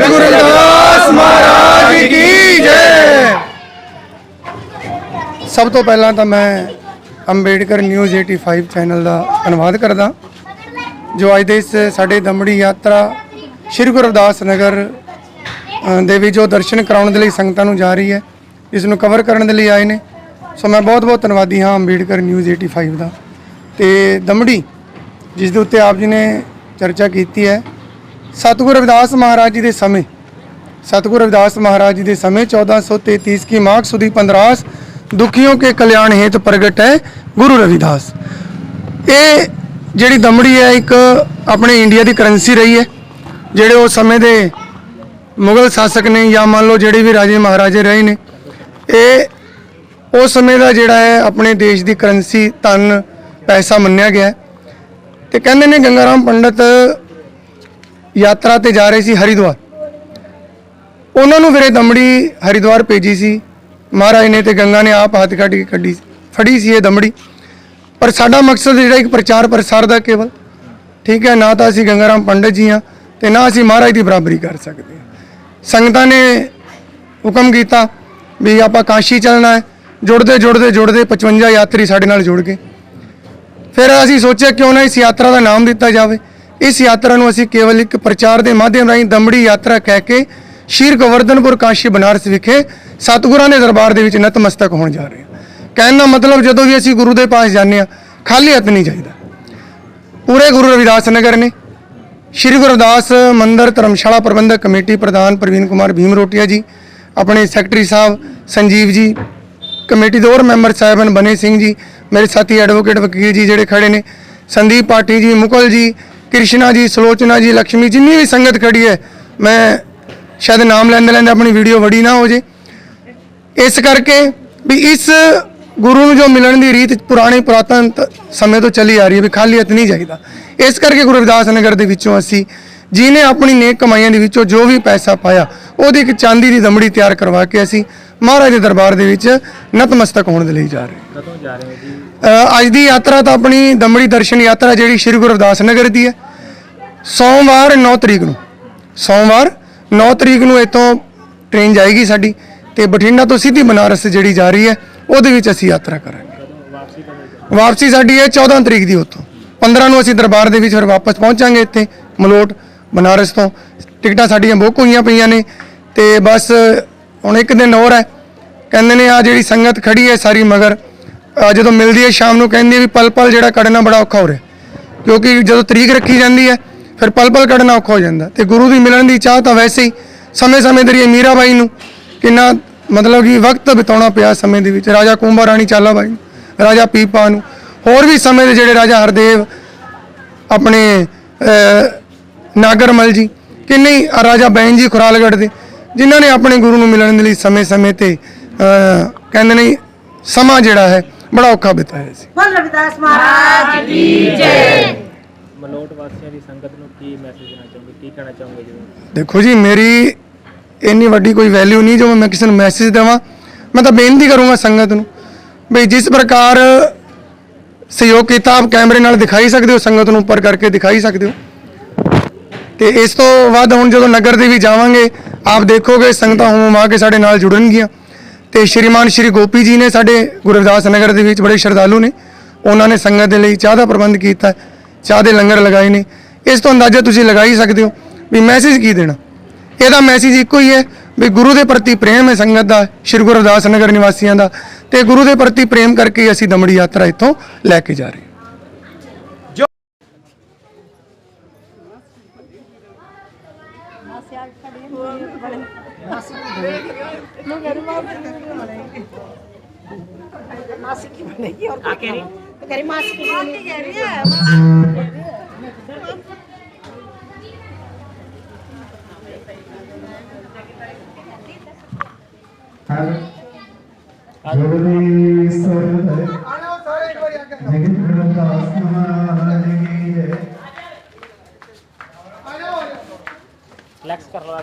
ਸਤਿਗੁਰੂ ਰਵਿਦਾਸ ਮਹਾਰਾਜ ਕੀ ਜੈ। ਸਭ ਤੋਂ ਪਹਿਲਾਂ ਤਾਂ ਮੈਂ ਅੰਬੇਡਕਰ ਨਿਊਜ਼ 85 ਚੈਨਲ ਦਾ ਧੰਨਵਾਦ ਕਰਦਾ, ਜੋ ਅੱਜ ਦੇ ਇਸ ਸਾਡੇ ਦਮੜੀ ਯਾਤਰਾ ਸ਼੍ਰੀ ਗੁਰੂ ਰਵਿਦਾਸ ਨਗਰ ਦੇ ਵਿੱਚ ਜੋ ਦਰਸ਼ਨ ਕਰਾਉਣ ਦੇ ਲਈ ਸੰਗਤਾਂ ਨੂੰ ਜਾ ਰਹੀ ਹੈ, ਇਸ ਨੂੰ ਕਵਰ ਕਰਨ ਦੇ ਲਈ ਆਏ ਨੇ। ਸੋ ਮੈਂ ਬਹੁਤ ਬਹੁਤ ਧੰਨਵਾਦੀ ਹਾਂ ਅੰਬੇਡਕਰ ਨਿਊਜ਼ 85 ਦਾ। ਤੇ ਦਮੜੀ, ਜਿਸ ਦੇ ਉੱਤੇ ਆਪ ਜੀ ਨੇ ਚਰਚਾ ਕੀਤੀ ਹੈ ਸਤਿਗੁਰੂ ਰਵਿਦਾਸ ਮਹਾਰਾਜ ਜੀ ਦੇ ਸਮੇਂ सतगुरु रविदास महाराज जी के समय 1433 की माघ सुदी पंद्रास दुखियों के कल्याण हेतु प्रगट है गुरु रविदास ਇਹ ਜਿਹੜੀ ਦਮੜੀ ਹੈ ਇੱਕ ਆਪਣੇ ਇੰਡੀਆ ਦੀ ਕਰੰਸੀ ਰਹੀ ਹੈ ਜਿਹੜੇ ਉਸ ਸਮੇਂ ਦੇ ਮੁਗਲ ਸ਼ਾਸਕ ਨੇ ਜਾਂ ਮੰਨ ਲਓ ਜਿਹੜੇ ਵੀ ਰਾਜੇ ਮਹਾਰਾਜੇ ਰਹੇ ਨੇ ਇਹ ਉਸ ਸਮੇਂ ਦਾ ਜਿਹੜਾ ਹੈ ਆਪਣੇ ਦੇਸ਼ ਦੀ ਕਰੰਸੀ ਧਨ ਪੈਸਾ ਮੰਨਿਆ ਗਿਆ ਹੈ। ਤੇ ਕਹਿੰਦੇ ਨੇ ਗੰਗਾਰਾਮ ਪੰਡਤ ਯਾਤਰਾ ਤੇ ਜਾ ਰਹੇ ਸੀ ਹਰਿਦੁਆਰ। ਉਹਨਾਂ ਨੂੰ ਵੀਰੇ ਦਮੜੀ ਹਰਿਦੁਆਰ ਭੇਜੀ ਸੀ। ਮਹਾਰਾਜ ਨੇ ਤੇ ਗੰਗਾ ਨੇ ਆਪ ਹੱਥ ਕੱਢ ਕੇ ਕੱਢੀ ਫੜੀ ਸੀ ਇਹ ਦਮੜੀ। ਪਰ ਸਾਡਾ ਮਕਸਦ ਜਿਹੜਾ ਇੱਕ ਪ੍ਰਚਾਰ ਪ੍ਰਸਾਰ ਦਾ ਕੇਵਲ, ਠੀਕ ਹੈ, ਨਾ ਤਾਂ ਅਸੀਂ ਗੰਗਾਰਾਮ ਪੰਡਤ ਜੀ ਹਾਂ ਤੇ ਨਾ ਅਸੀਂ ਮਹਾਰਾਜ ਦੀ ਬਰਾਬਰੀ ਕਰ ਸਕਦੇ ਹਾਂ। ਸੰਗਤਾਂ ਨੇ ਹੁਕਮ ਕੀਤਾ ਵੀ ਆਪਾਂ ਕਾਸ਼ੀ ਚੱਲਣਾ ਹੈ। ਜੁੜਦੇ ਜੁੜਦੇ ਜੁੜਦੇ 55 ਯਾਤਰੀ ਸਾਡੇ ਨਾਲ ਜੁੜ ਗਏ। ਫਿਰ ਅਸੀਂ ਸੋਚਿਆ ਕਿਉਂ ਨਾ ਇਸ ਯਾਤਰਾ ਦਾ ਨਾਮ ਦਿੱਤਾ ਜਾਵੇ। ਇਸ ਯਾਤਰਾ ਨੂੰ ਅਸੀਂ ਕੇਵਲ ਇੱਕ ਪ੍ਰਚਾਰ ਦੇ ਮਾਧਿਅਮ ਰਾਹੀਂ ਦਮੜੀ ਯਾਤਰਾ ਕਹਿ ਕੇ ਸ਼ੀਰ ਗੋਵਰਧਨਪੁਰ ਕਾਸ਼ੀ ਬਨਾਰਸ ਵਿਖੇ ਸਤਿਗੁਰਾਂ ਦੇ ਦਰਬਾਰ ਦੇ ਵਿੱਚ ਨਤਮਸਤਕ ਹੋਣ ਜਾ ਰਹੇ ਹਾਂ। ਕਹਿਣ ਦਾ ਮਤਲਬ ਜਦੋਂ ਵੀ ਅਸੀਂ ਗੁਰੂ ਦੇ ਪਾਸ ਜਾਂਦੇ ਹਾਂ, ਖਾਲੀ ਹੱਥ ਨਹੀਂ ਜਾਈਦਾ। ਪੂਰੇ ਗੁਰੂ ਰਵਿਦਾਸ ਨਗਰ ਨੇ ਸ਼੍ਰੀ ਗੁਰੂ ਰਵਿਦਾਸ ਮੰਦਿਰ ਧਰਮਸ਼ਾਲਾ ਪ੍ਰਬੰਧਕ ਕਮੇਟੀ ਪ੍ਰਧਾਨ ਪ੍ਰਵੀਨ ਕੁਮਾਰ ਭੀਮ ਰੋਟੀਆ ਜੀ, ਆਪਣੇ ਸੈਕਟਰੀ ਸਾਹਿਬ ਸੰਜੀਵ ਜੀ, ਕਮੇਟੀ ਦੇ ਹੋਰ ਮੈਂਬਰ ਸਾਹਿਬਾਨ ਬਨੇ ਸਿੰਘ ਜੀ, ਮੇਰੇ ਸਾਥੀ ਐਡਵੋਕੇਟ ਵਕੀਲ ਜੀ ਜਿਹੜੇ ਖੜੇ ਨੇ, ਸੰਦੀਪ ਪਾਟੀ ਜੀ, ਮੁਕਲ ਜੀ ਕ੍ਰਿਸ਼ਨਾ ਜੀ ਸਲੋਚਨਾ ਜੀ ਲక్ష్ਮੀ ਜਿੰਨੀ ਵੀ ਸੰਗਤ ਖੜੀ ਹੈ ਮੈਂ ਸ਼ਾਇਦ ਨਾਮ ਲੈਂਦੇ ਲੈਂਦੇ ਆਪਣੀ ਵੀਡੀਓ ਬੜੀ ਨਾ ਹੋ ਜੇ। ਇਸ ਕਰਕੇ ਵੀ ਇਸ ਗੁਰੂ ਨੂੰ ਜੋ ਮਿਲਣ ਦੀ ਰੀਤ ਪੁਰਾਣੇ ਪੁਰਾਤਨ ਸਮੇਂ ਤੋਂ ਚੱਲੀ ਆ ਰਹੀ ਹੈ ਵੀ ਖਾਲੀ ਹੱਥ ਨਹੀਂ ਜਾਈਦਾ। ਇਸ ਕਰਕੇ ਗੁਰੂ ਰਵਿਦਾਸ ਨਗਰ ਦੇ ਵਿੱਚੋਂ ਅਸੀਂ ਜਿਹਨੇ ਆਪਣੀ ਨੇਕ ਕਮਾਈਆਂ ਦੇ ਵਿੱਚੋਂ ਜੋ ਵੀ ਪੈਸਾ ਪਾਇਆ ਉਹਦੀ ਇੱਕ ਚਾਂਦੀ ਦੀ ਦਮੜੀ ਤਿਆਰ ਕਰਵਾ ਕੇ ਅਸੀਂ ਮਹਾਰਾਜ ਦੇ ਦਰਬਾਰ ਦੇ ਵਿੱਚ ਨਤਮਸਤਕ ਹੋਣ ਦੇ ਲਈ ਜਾ ਰਹੇ ਹਾਂ। ਕਦੋਂ ਜਾ ਰਹੇ ਹੋ ਜੀ? ਅੱਜ ਦੀ ਯਾਤਰਾ ਤਾਂ ਆਪਣੀ ਦਮੜੀ ਦਰਸ਼ਨ ਯਾਤਰਾ ਜਿਹੜੀ ਸ਼੍ਰੀ ਗੁਰੂ ਰਵਿਦਾਸ ਨਗਰ ਦੀ ਹੈ। ਸੋਮਵਾਰ 9 ਤਰੀਕ ਨੂੰ। ਸੋਮਵਾਰ 9 ਤਰੀਕ ਨੂੰ ਇੱਥੋਂ ਟ੍ਰੇਨ ਜਾਏਗੀ ਸਾਡੀ ਤੇ ਬਠਿੰਡਾ ਤੋਂ ਸਿੱਧੀ ਬਨਾਰਸ ਜਿਹੜੀ ਜਾ ਰਹੀ ਹੈ, ਉਹਦੇ ਵਿੱਚ ਅਸੀਂ ਯਾਤਰਾ ਕਰਾਂਗੇ। ਵਾਪਸੀ ਸਾਡੀ ਹੈ 14 ਤਰੀਕ ਦੀ ਉੱਥੋਂ। 15 ਨੂੰ ਅਸੀਂ ਦਰਬਾਰ ਦੇ ਵਿੱਚ ਫਿਰ ਵਾਪਸ ਪਹੁੰਚਾਂਗੇ ਇੱਥੇ, ਮਲੋਟ, ਬਨਾਰਸ ਤੋਂ। ਟਿਕਟਾਂ ਸਾਡੀਆਂ ਬੁੱਕ ਹੋਈਆਂ ਪਈਆਂ ਨੇ ਤੇ ਬਸ ਹੁਣ ਇੱਕ ਦਿਨ ਹੋਰ ਹੈ। ਕਹਿੰਦੇ ਨੇ ਆ ਜਿਹੜੀ ਸੰਗਤ ਖੜੀ ਹੈ ਸਾਰੀ ਮਗਰ ਅਹ ਜਦੋਂ ਮਿਲਦੀ ਹੈ ਸ਼ਾਮ ਨੂੰ ਕਹਿੰਦੀ ਹੈ ਵੀ ਪਲ ਪਲ ਜਿਹੜਾ ਕੱਢਣਾ ਬੜਾ ਔਖਾ ਹੋ ਰਿਹਾ ਕਿਉਂਕਿ ਜਦੋਂ ਤਰੀਕ ਰੱਖੀ ਜਾਂਦੀ ਹੈ ਫਿਰ ਪਲ ਪਲ ਕੱਢਣਾ ਔਖਾ ਹੋ ਜਾਂਦਾ। ਤੇ ਗੁਰੂ ਦੀ ਮਿਲਣ ਦੀ ਚਾਹ ਤਾਂ ਵੈਸੇ ਹੀ ਸਮੇਂ ਸਮੇਂ ਦੇ ਦਰੀ ਮੀਰਾਬਾਈ ਨੂੰ ਕਿੰਨਾ ਮਤਲਬ ਕਿ ਵਕਤ ਬਿਤਾਉਣਾ ਪਿਆ ਸਮੇਂ ਦੇ ਵਿੱਚ। ਰਾਜਾ ਕੁੰਭਾ ਰਾਣੀ ਚਾਲਾ ਬਾਈ ਨੂੰ, ਰਾਜਾ ਪੀਪਾ ਨੂੰ। ਹੋਰ ਵੀ ਸਮੇਂ ਦੇ ਜਿਹੜੇ ਰਾਜਾ ਹਰਦੇਵ, ਆਪਣੇ ਨਾਗਰਮਲ ਜੀ, ਕਿੰਨੇ ਹੀ ਰਾਜਾ ਬੈਨ ਜੀ ਖੁਰਾਲਗੜ੍ਹ ਦੇ, ਜਿਨ੍ਹਾਂ ਨੇ ਆਪਣੇ ਗੁਰੂ ਨੂੰ ਮਿਲਣ ਦੇ ਲਈ ਸਮੇਂ-ਸਮੇਂ ਤੇ ਕਹਿੰਦੇ ਨੇ ਸਮਾਂ ਜਿਹੜਾ ਹੈ, ਬੜਾ ਔਖਾ ਬਿਤਾਇਆ ਸੀ। ਬੋਲ ਰਵਿਦਾਸ ਮਹਾਰਾਜ ਕੀ ਮਲੋਟ ਵਾਸੀਆਂ ਦੀ ਸੰਗਤ ਨੂੰ ਕੀ ਮੈਸੇਜ ਦੇਣਾ ਚਾਹੋਗੇ? ਕੀ ਕਹਿਣਾ ਚਾਹੋਗੇ ਜੀ? ਦੇਖੋ ਜੀ, ਮੇਰੀ ਇੰਨੀ ਵੱਡੀ ਕੋਈ ਵੈਲਿਊ ਨਹੀਂ ਜੋ ਮੈਂ ਕਿਸੇ ਨੂੰ ਮੈਸੇਜ ਦੇਵਾਂ। ਮੈਂ ਤਾਂ ਬੇਨਤੀ ਕਰੂੰਗਾ ਸੰਗਤ ਨੂੰ ਵੀ ਜਿਸ ਪ੍ਰਕਾਰ ਸਹਿਯੋਗ ਕੀਤਾ, ਆਪ ਕੈਮਰੇ ਨਾਲ ਦਿਖਾਈ ਸਕਦੇ ਹੋ, ਸੰਗਤ ਨੂੰ ਉੱਪਰ ਕਰਕੇ ਦਿਖਾਈ ਸਕਦੇ ਹੋ। ਤੇ ਇਸ ਤੋਂ ਵੱਧ ਹੁਣ ਜਦੋਂ ਨਗਰ ਦੇ ਵੀ ਜਾਵਾਂਗੇ, ਆਪ ਦੇਖੋਗੇ, ਸੰਗਤਾਂ ਹੁਮ ਆ ਕੇ ਸਾਡੇ ਨਾਲ ਜੁੜਨਗੀਆਂ। ਤੇ ਸ਼੍ਰੀਮਾਨ ਸ਼੍ਰੀ ਗੋਪੀ ਜੀ ਨੇ ਸਾਡੇ ਗੁਰੂ ਰਵਿਦਾਸ ਨਗਰ ਦੇ ਵਿੱਚ ਬੜੇ ਸ਼ਰਧਾਲੂ ਨੇ। ਉਹਨਾਂ ਨੇ ਸੰਗਤ ਦੇ ਲਈ ਚਾਹ ਦਾ ਪ੍ਰਬੰਧ ਕੀਤਾ। ਚਾਹ ਦੇ ਲੰਗਰ ਲਗਾਏ ਨੇ। ਇਸ ਤੋਂ ਅੰਦਾਜ਼ਾ ਤੁਸੀਂ ਲਗਾ ਹੀ ਸਕਦੇ ਹੋ ਵੀ ਮੈਸੇਜ ਕੀ ਦੇਣਾ। ਇਹਦਾ ਮੈਸੇਜ ਇੱਕੋ ਹੀ ਹੈ ਵੀ ਗੁਰੂ ਦੇ ਪ੍ਰਤੀ ਪ੍ਰੇਮ ਹੈ ਸੰਗਤ ਦਾ ਸ਼੍ਰੀ ਗੁਰੂ ਰਵਿਦਾਸ ਨਗਰ ਨਿਵਾਸੀਆਂ ਦਾ। ਤੇ ਗੁਰੂ ਦੇ ਪ੍ਰਤੀ ਪ੍ਰੇਮ ਕਰਕੇ ਅਸੀਂ ਦਮੜੀ ਯਾਤਰਾ ਇੱਥੋਂ ਲੈ ਕੇ ਜਾ ਰਹੇ ਹਾਂ। ਮਾਸੀ ਕੀ ਬਣੇਗੀ ਔਰ ਮਾਸੀ ਕੀ ਬਣੇਗੀ ਕਹਿ ਰਹੀ ਹੈ ਜਗਦੀ ਸਰਦ ਜਗਤ ਪ੍ਰਕਾਸ਼ ਮਹਾਰਾਜ ਕੀ ਜੈ ਫਲੈਕਸ ਕਰ ਲਓ।